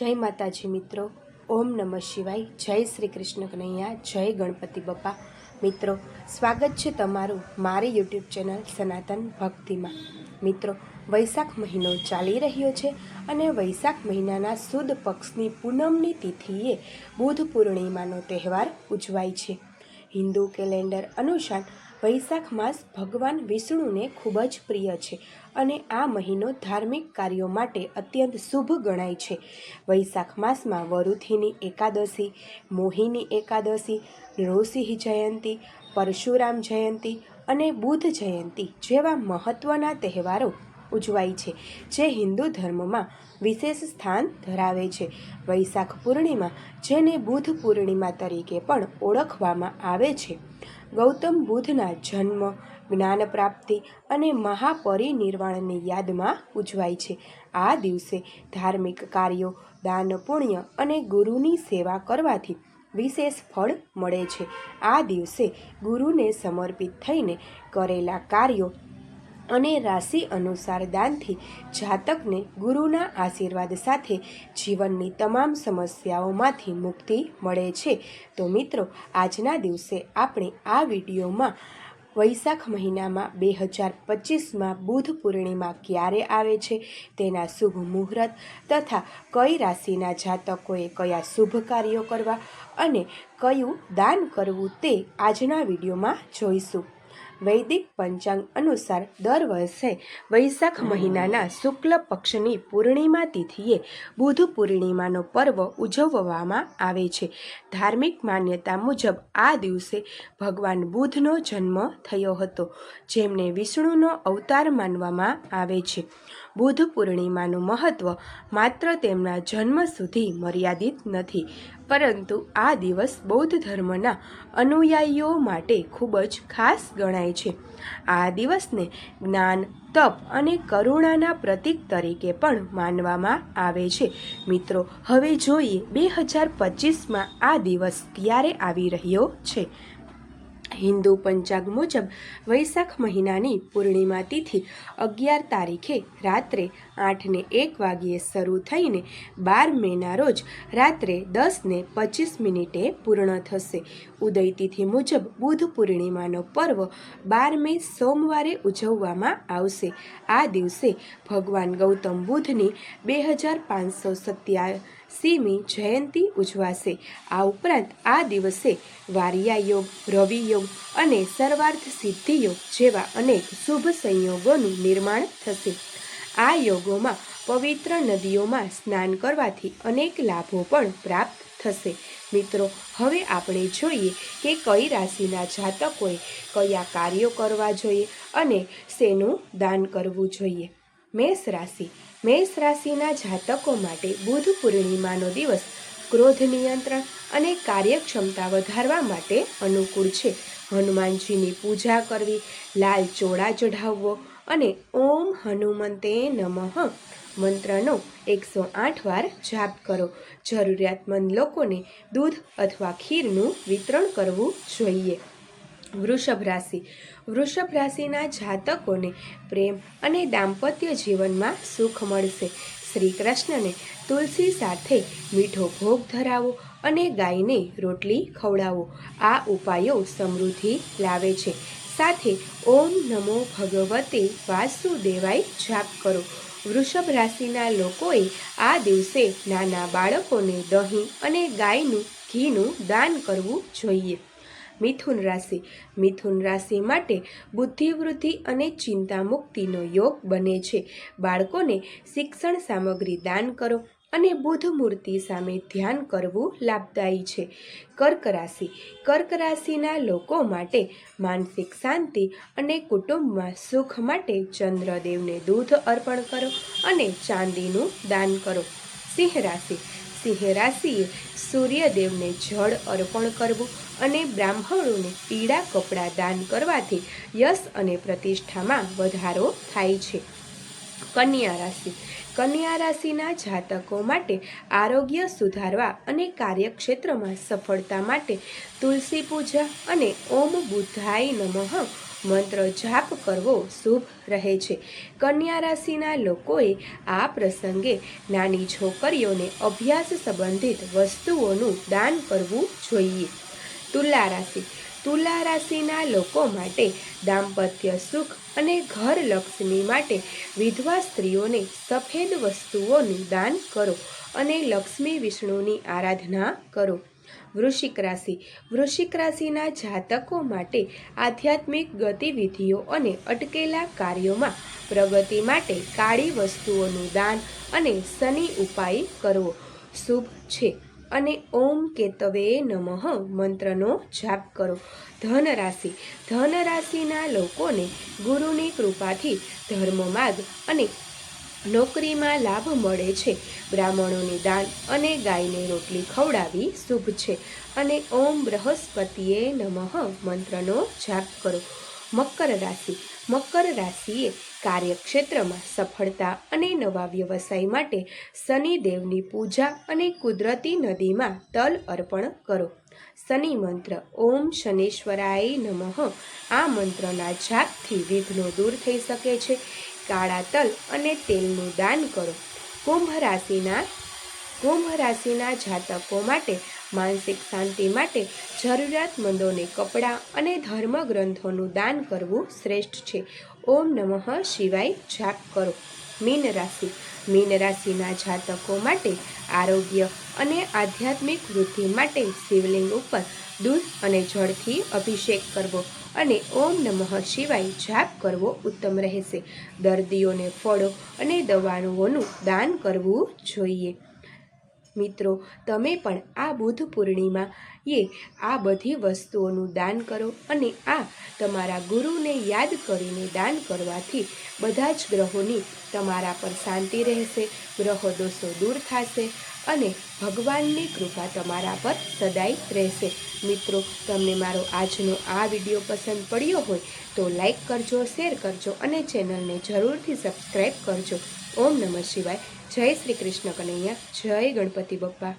જય માતાજી મિત્રો. ઓમ નમઃ શિવાય. જય શ્રી કૃષ્ણ કનૈયા. જય ગણપતિ બપ્પા મિત્રો, સ્વાગત છે તમારું મારી યુટ્યુબ ચેનલ સનાતન ભક્તિમાં. મિત્રો, વૈશાખ મહિનો ચાલી રહ્યો છે અને વૈશાખ મહિનાના સુદ પક્ષની પૂનમની તિથિએ બુધ પૂર્ણિમાનો તહેવાર ઉજવાય છે. હિન્દુ કેલેન્ડર અનુસાર વૈશાખ માસ ભગવાન વિષ્ણુને ખૂબ જ પ્રિય છે અને આ મહિનો ધાર્મિક કાર્યો માટે અત્યંત શુભ ગણાય છે. વૈશાખ માસમાં વરુથીની એકાદશી, મોહિની એકાદશી નૃસિંહ જયંતી, પરશુરામ જયંતી અને બુદ્ધ જયંતી જેવા મહત્ત્વના તહેવારો ઉજવાય છે, જે હિન્દુ ધર્મમાં વિશેષ સ્થાન ધરાવે છે. વૈશાખ પૂર્ણિમા, જેને બુધ પૂર્ણિમા તરીકે પણ ઓળખવામાં આવે છે. ગૌતમ બુદ્ધના જન્મ, જ્ઞાન પ્રાપ્તિ અને મહાપરિનિર્વાણની યાદમાં ઉજવાય છે. આ દિવસે ધાર્મિક કાર્યો, દાન, પુણ્ય અને ગુરુની સેવા કરવાથી વિશેષ ફળ મળે છે. આ દિવસે ગુરુને સમર્પિત થઈને કરેલા કાર્યો અને રાશિ અનુસાર દાનથી જાતકને ગુરુના આશીર્વાદ સાથે જીવનની તમામ સમસ્યાઓમાંથી મુક્તિ મળે છે. તો મિત્રો, આજના દિવસે આપણે આ વિડીયોમાં વૈશાખ મહિનામાં બે હજાર પચીસમાં બુધ પૂર્ણિમા ક્યારે આવે છે, તેના શુભ મુહૂર્ત તથા કઈ રાશિના જાતકોએ કયા શુભ કાર્યો કરવા અને કયું દાન કરવું તે આજના વિડીયોમાં જોઈશું. વૈદિક પંચાંગ અનુસાર દર વર્ષે વૈશાખ મહિનાના શુક્લ પક્ષની પૂર્ણિમા તિથિએ બુધ પૂર્ણિમાનો પર્વ ઉજવવામાં આવે છે. ધાર્મિક માન્યતા મુજબ આ દિવસે ભગવાન બુધનો જન્મ થયો હતો જેમને વિષ્ણુનો અવતાર માનવામાં આવે છે. બુધ પૂર્ણિમાનું મહત્ત્વ માત્ર તેમના જન્મ સુધી મર્યાદિત નથી પરંતુ આ દિવસ બૌદ્ધ ધર્મના અનુયાયીઓ માટે ખૂબ જ ખાસ ગણાય છે. આ દિવસને જ્ઞાન, તપ અને કરુણાના પ્રતીક તરીકે પણ માનવામાં આવે છે. મિત્રો, હવે જોઈએ બે હજાર પચીસમાં આ દિવસ ક્યારે આવી રહ્યો છે? હિન્દુ પંચાંગ મુજબ વૈશાખ મહિનાની પૂર્ણિમા તિથિ અગિયાર તારીખે રાત્રે આઠને એક વાગ્યે શરૂ થઈને બાર મેના રોજ રાત્રે દસને પચીસ મિનિટે પૂર્ણ થશે. ઉદય તિથિ મુજબ બુધ પૂર્ણિમાનો પર્વ બાર મે સોમવારે ઉજવવામાં આવશે. આ દિવસે ભગવાન ગૌતમ બુદ્ધની બે હજાર પાંચસો સત્યા સીમી જયંતી ઉજવાશે. આ ઉપરાંત આ દિવસે વારિયા યોગ, રવિ યોગ અને સર્વાર્થ સિદ્ધિ યોગ જેવા અનેક શુભ સંયોગોનું નિર્માણ થશે. આ યોગોમાં પવિત્ર નદીઓમાં સ્નાન કરવાથી અનેક લાભો પણ પ્રાપ્ત થશે. મિત્રો, હવે આપણે જોઈએ કે કઈ રાશિના જાતકોએ કયા કાર્યો કરવા જોઈએ અને શેનું દાન કરવું જોઈએ. મેષ રાશિ. મેષ રાશિના જાતકો માટે બુધ પૂર્ણિમાનો દિવસ ક્રોધ નિયંત્રણ અને કાર્યક્ષમતા વધારવા માટે અનુકૂળ છે. હનુમાનજીની પૂજા કરવી, લાલ ચોળા ચઢાવવો અને ઓમ હનુમંતે નમઃ મંત્રનો એકસો આઠ વાર જાપ કરો. જરૂરિયાતમંદ લોકોને દૂધ અથવા ખીરનું વિતરણ કરવું જોઈએ. વૃષભ રાશિ. વૃષભ રાશિના જાતકોને પ્રેમ અને દાંપત્ય જીવનમાં સુખ મળશે. શ્રી કૃષ્ણને તુલસી સાથે મીઠો ભોગ ધરાવો અને ગાયને રોટલી ખવડાવો. આ ઉપાયો સમૃદ્ધિ લાવે છે. સાથે ઓમ નમો ભગવતે વાસુદેવાય જાપ કરો. વૃષભ રાશિના લોકોએ આ દિવસે નાના બાળકોને દહીં અને ગાયનું ઘીનું દાન કરવું જોઈએ. મિથુન રાશિ. મિથુન રાશિ માટે બુદ્ધિવૃદ્ધિ અને ચિંતા મુક્તિનો યોગ બને છે. બાળકોને શિક્ષણ સામગ્રી દાન કરો અને બુધ મૂર્તિ સામે ધ્યાન કરવું લાભદાયી છે. કર્ક રાશિ. કર્ક રાશિના લોકો માટે માનસિક શાંતિ અને કુટુંબમાં સુખ માટે ચંદ્રદેવને દૂધ અર્પણ કરો અને ચાંદીનું દાન કરો. સિંહ રાશિ. સિંહ રાશિએ સૂર્યદેવને જળ અર્પણ કરવું અને બ્રાહ્મણોને પીળા કપડાં દાન કરવાથી યશ અને પ્રતિષ્ઠામાં વધારો થાય છે. કન્યા રાશિ. કન્યા રાશિના જાતકો માટે આરોગ્ય સુધારવા અને કાર્યક્ષેત્રમાં સફળતા માટે તુલસી પૂજા અને ઓમ બુદ્ધાય નમઃ મંત્ર જાપ કરવો શુભ રહે છે. કન્યા રાશિના લોકોએ આ પ્રસંગે નાની છોકરીઓને અભ્યાસ સંબંધિત વસ્તુઓનું દાન કરવું જોઈએ. તુલા રાશિ. તુલા રાશિના લોકો માટે દાંપત્ય સુખ અને ઘર લક્ષ્મી માટે વિધવા સ્ત્રીઓને સફેદ વસ્તુઓનું દાન કરો અને લક્ષ્મી વિષ્ણુની આરાધના કરો. વૃશ્ચિક રાશિ. વૃશ્ચિક રાશિના જાતકો માટે આધ્યાત્મિક ગતિવિધિઓ અને અટકેલા કાર્યોમાં પ્રગતિ માટે કાળી વસ્તુઓનું દાન અને શનિ ઉપાય કરવો શુભ છે. અને ઓમ કેતવે નમઃ મંત્રનો જાપ કરો. ધન રાશિ. ધન રાશિના લોકોને ગુરુની કૃપાથી ધર્મ માર્ગ અને નોકરીમાં લાભ મળે છે. બ્રાહ્મણોને દાન અને ગાયને રોટલી ખવડાવી શુભ છે. અને ઓમ બૃહસ્પતિએ નમઃ મંત્રનો જાપ કરો. મકર રાશિ. મકર રાશિએ કાર્યક્ષેત્રમાં સફળતા અને નવા વ્યવસાય માટે શનિદેવની પૂજા અને કુદરતી નદીમાં તલ અર્પણ કરો. શનિ મંત્ર. ઓમ શનેશ્વરાય નમઃ. આ મંત્રના જાપથી વિઘ્નો દૂર થઈ શકે છે. કાળા તલ અને તેલનું દાન કરો. કુંભ રાશિના કુંભ રાશિના જાતકો માટે માનસિક શાંતિ માટે જરૂરિયાતમંદોને કપડાં અને ધર્મ ગ્રંથોનું દાન કરવું શ્રેષ્ઠ છે. ઓમ નમઃ શિવાય જાપ કરો. મીન રાશિ. મીન રાશિના જાતકો માટે આરોગ્ય અને આધ્યાત્મિક વૃદ્ધિ માટે શિવલિંગ ઉપર દૂધ અને જળથી અભિષેક કરવો અને ઓમ નમઃ શિવાય જાપ કરવો ઉત્તમ રહેશે. દર્દીઓને ફળો અને દવાઓનું દાન કરવું જોઈએ. મિત્રો, તમે પણ આ બુધ પૂર્ણિમા એ આ બધી વસ્તુઓનું દાન કરો અને આ તમારા ગુરુને યાદ કરીને દાન કરવાથી બધા જ ગ્રહોની તમારા પર શાંતિ રહેશે, ગ્રહો દોષો દૂર થશે અને ભગવાનની કૃપા તમારા પર સદાય રહેશે. મિત્રો, તમને મારો આજનો આ વીડિયો પસંદ પડ્યો હોય તો લાઈક કરજો, શેર કરજો અને ચેનલને જરૂરથી સબસ્ક્રાઈબ કરજો. ઓમ નમઃ શિવાય. જય શ્રી કૃષ્ણ કનૈયા. જય ગણપતિ બપ્પા.